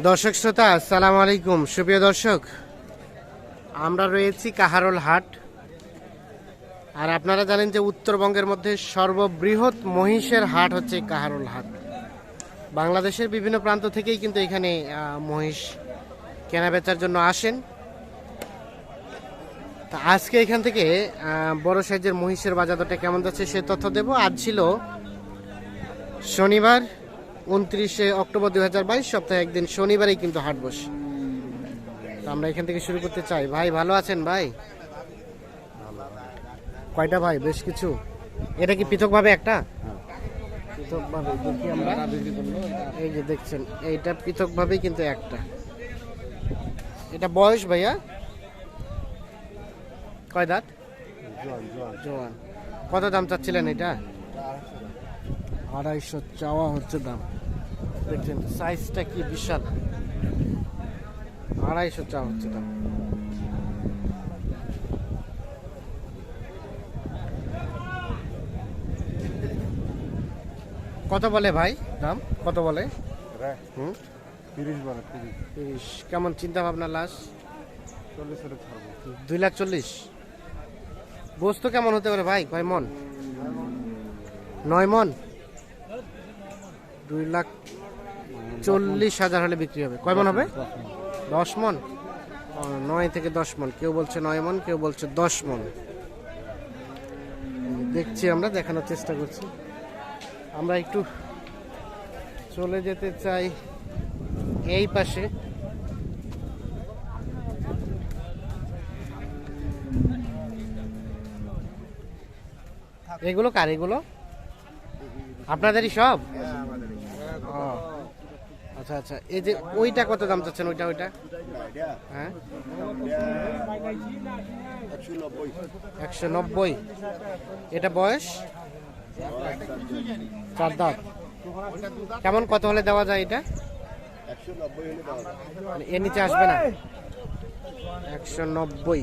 দর্শক শ্রোতা, আসসালামু আলাইকুম। সুপ্রিয় দর্শক, আমরা রয়েছি কাহারোল হাট। আর আপনারা জানেন যে উত্তরবঙ্গের মধ্যে সর্ববৃহৎ মহিষের হাট হচ্ছে কাহারোল হাট। বাংলাদেশের বিভিন্ন প্রান্ত থেকেই কিন্তু এখানে মহিষ কেনা বেচার জন্য আসেন। তা আজকে এখান থেকে বড় সাইজের মহিষের বাজার দরটা কেমন যাচ্ছে সে তথ্য দেব। আজ ছিল শনিবার উনত্রিশে অক্টোবর দু হাজার বাইশ, সপ্তাহে একদিন শনিবারেই কিন্তু হাট বসে। আমরা এখান থেকে শুরু করতে চাই। ভাই, ভালো আছেন ভাই? কয়টা ভাই? বেশ কিছু। এটা কি পৃথকভাবে একটা? পৃথকভাবে দেখি আমরা। এই যে দেখছেন, এইটা পৃথকভাবেই কিন্তু একটা। এটা বয়স ভাইয়া? কয় দাঁত? জোয়ান। কত দাম চাচ্ছিলেন এটা? আড়াইশো চাওয়া হচ্ছে দাম। দেখছেন সাইজটা কি বিশাল। আড়াইশো চা হচ্ছে দাম। কত বলে ভাই দাম? কত বলে? হুম? তিরিশ কেমন চিন্তা ভাবনা লাশ? চল্লিশ হলে ছাড়বো। দুই লাখ চল্লিশ। বস্তু কেমন হতে পারে ভাই? কয় মন? নয় মন? দুই লাখ চল্লিশ হাজার হলে বিক্রি হবে। কয় মন হবে? দশ মন? নয় থেকে দশ মন। কেউ বলছে নয় মন কেউ বলছে দশ মন। দেখছি আমরা দেখানোর চেষ্টা করছি। আমরা একটু চলে যেতে চাই এই পাশে। এগুলো কার এগুলো? আপনাদেরই সব? ও, আচ্ছা আচ্ছা। এই যে ওইটা কত দাম চাচ্ছেন? ওইটা ওইটা? হ্যাঁ? একশো নব্বই। এটা বয়স? চার দাঁত। কেমন, কত হলে দেওয়া যায় এটা? এর নিচে আসবে না। একশো নব্বই।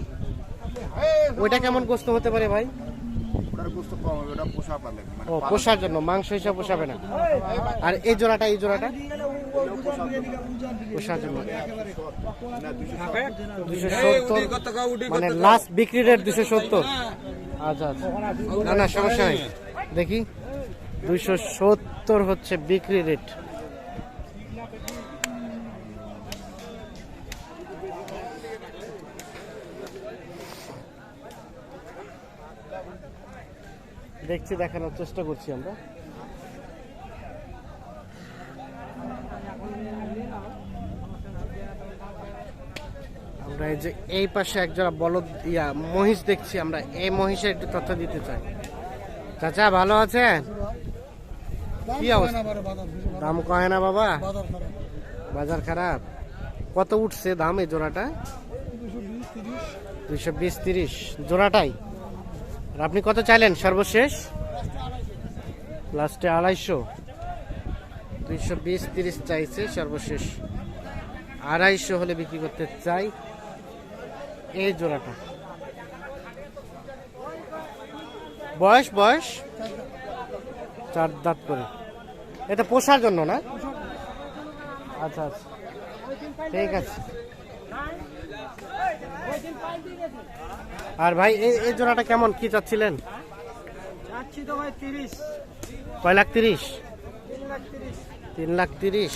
ওইটা কেমন গোস্ত হতে পারে ভাই? ও, পোষার জন্য। মাংস হিসাবে পোষাবে না। আর এই জোড়াটা এই জোড়াটা? দুশো দুশো মানে লাস্ট বিক্রি রেট দুশো সত্তর আচ্ছা না সমস্যা নেই দেখি দুইশো সত্তর হচ্ছে বিক্রি রেট দেখছি, দেখানোর চেষ্টা করছি আমরা। আমরা এই যে এই পাশে একজোড়া বলদ ইয়া মহিষ দেখছি আমরা এই মহিষের একটু তথ্য দিতে চাই। চাচা ভালো আছেন? কি অবস্থা? দাম কয় না বাবা? বাজার খারাপ? কত উঠছে দাম এই জোড়াটা? দুইশো বিশ তিরিশ। জোড়াটাই? আর আপনি কত চাইলেন সর্বশেষ? লাস্টে আড়াইশো। দুইশো বিশ তিরিশ চাইছে সর্বশেষ। আড়াইশো হলে বিক্রি করতে চাই। এই জোড়াটা। বয়স বয়স? চার দাঁত করে। এটা পোষার জন্য না? আচ্ছা আচ্ছা। ঠিক আছে। আর ভাই এই এই জোড়াটা কেমন? কি চাচ্ছিলেন? কয় লাখ তিরিশ। তিন লাখ তিরিশ তিন লাখ তিরিশ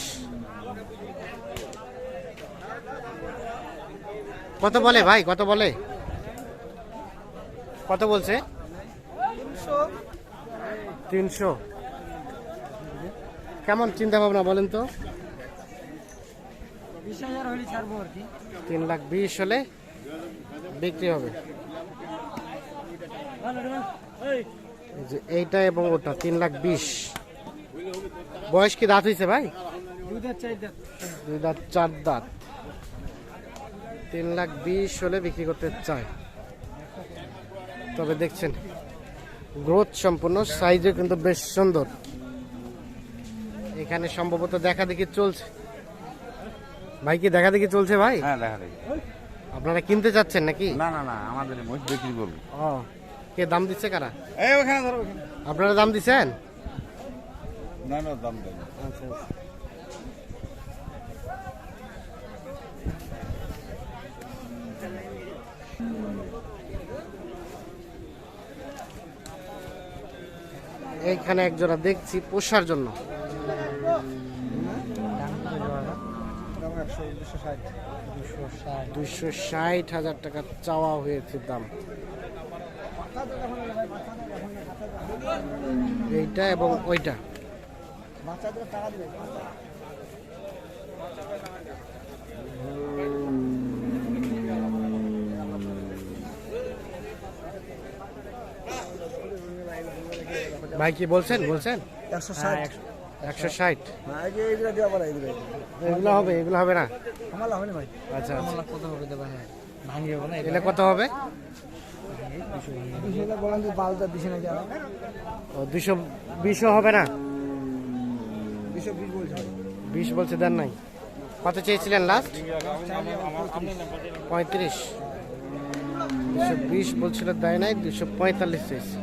কত বলে ভাই কত বলে? কত বলছে? তিনশো। কেমন চিন্তা ভাবনা বলেন তো? তিন লাখ বিশ হলে বিক্রি হবে। যে এইটা এবং ওটা তিন লাখ বিশ। বয়স কি দাঁত হয়েছে ভাই? দুধের চাই দেখ দুই দাঁত চার দাঁত। তিন লাখ বিশ হলে বিক্রি করতে চায়। তবে দেখছেন গ্রোথ সম্পূর্ণ সাইজে কিন্তু বেশ সুন্দর। এখানে সম্ভবত দেখা দেখি চলছে। ভাই কি দেখা দেখি চলছে ভাই? হ্যাঁ দেখা দেখি। আপনারা কিনতে চাচ্ছেন নাকি? না না না আমাদের বিক্রি করব। ও কে দাম দিচ্ছে কারা? এই ওখানে ধরো। আপনারা দাম দিচ্ছেন? না না দাম দেয় আচ্ছা আচ্ছা। এইখানে একজোড়া দেখছি পোষার জন্য। দুশো ষাট, হাজার টাকা চাওয়া হয়েছে দাম। এইটা এবং ওইটা। ভাই কি বলছেন বলছেন? একশো ষাট। একশো ষাট। এগুলো হবে এগুলো হবে না? ভাই। আচ্ছা আচ্ছা। কত হবে দেবা? হ্যাঁ এগুলো কত হবে? দুশো বিশও হবে না? বিশ বলছে বিশ বলছে দেন নাই। কত চেয়েছিলেন লাস্ট পঁয়ত্রিশ। দুশো বিশ বলছিল দেয় নাই। দুশো পঁয়তাল্লিশ চেয়েছে।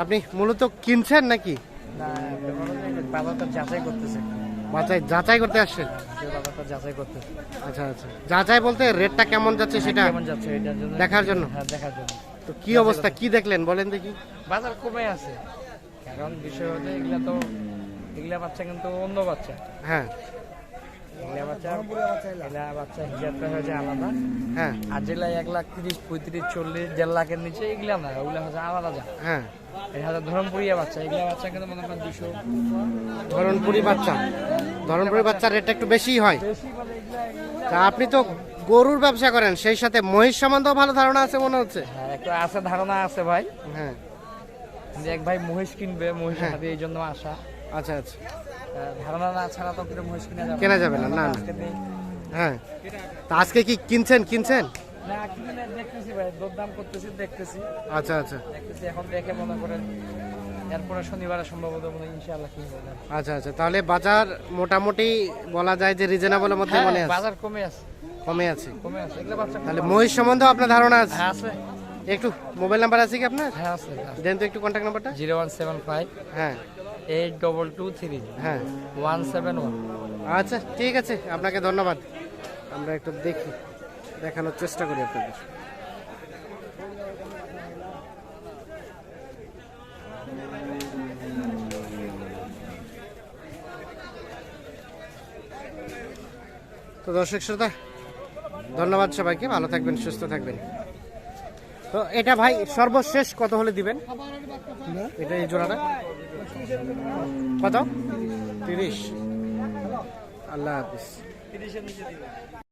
আপনি মূলত কিনছেন নাকি? বাজারটা যাচাই করতে আসছেন? যাচাই করতেছে। আচ্ছা আচ্ছা। যাচাই বলতে রেটটা কেমন যাচ্ছে সেটা কেমন যাচ্ছে দেখার জন্য? হ্যাঁ দেখার জন্য। তো কি অবস্থা কি দেখলেন বলেন দেখি। বাজার কমে আছে। কারণ বিষয় হচ্ছে এগুলা তো এগুলা বাচ্চা কিন্তু অন্য বাচ্চা। হ্যাঁ। এগুলা বাচ্চা এগুলা বাচ্চা হিসাবটা হয়েছে আলাদা। হ্যাঁ। আর যেগুলা এক লাখ তিরিশ পঁয়ত্রিশ চল্লিশ দেড় লাখের নিচে এগুলা না ওগুলা হচ্ছে আলাদা যা। হ্যাঁ। এই হাজার ধরমপুরিয়া বাচ্চা এগুলা বাচ্চা কিন্তু মনে করেন দুশো ধরনপুরি বাচ্চা। ধরনপুরি বাচ্চার রেটটা একটু বেশিই হয়। বেশি এগুলা- তা আপনি তো গরুর ব্যবসা করেন সেই সাথে মহিষ সম্বন্ধেও ভালো ধারণা আছে মনে হচ্ছে? হ্যাঁ একটু আছে ধারণা আছে ভাই। হ্যাঁ। এক ভাই মহিষ কিনবে মহিষ হ্যাঁ। এই জন্য আসা। আচ্ছা আচ্ছা। ধারণা না ছাড়া তো মহিষ কিনা যাবে কেনা যাবে না, না। হ্যাঁ। তা আজকে কি কিনছেন কিনছেন? না কিনে দেখতেছি ভাই দরদাম করতেছি দেখতেছি। আচ্ছা আচ্ছা। দেখতেছি এখন দেখে মনে করেন এরপরে শনিবারে সম্ভবত মনে ইনশাআল্লাহ কিনবো আচ্ছা আচ্ছা। তাহলে বাজার মোটামুটি বলা যায় যে রিজনেবলের মধ্যে হ্যাঁ, মনে আছে? বাজার কমে আছে। কমে আছে। কমে আছে এগুলো বাচ্চা তাহলে মহিষ আপনার ধারণা আছে? হ্যাঁ আছে। একটু মোবাইল নাম্বার আছে কি আপনার? হ্যাঁ আছে দেন তো একটু কন্ট্যাক্ট নাম্বারটা। জিরো ওয়ান সেভেন ফাইভ হ্যাঁ। এইট ডবল টু থ্রি হ্যাঁ। ওয়ান সেভেন ওয়ান আচ্ছা ঠিক আছে আপনাকে ধন্যবাদ। আমরা একটু দেখি দেখানোর চেষ্টা করি আপনাদের। তো দর্শক শ্রোতা ধন্যবাদ সবাইকে ভালো থাকবেন সুস্থ থাকবেন। তো এটা ভাই সর্বশেষ কত হলে দিবেন? এটা এই জোড়াটা? কত? তিরিশ। আল্লাহ হাফিজ।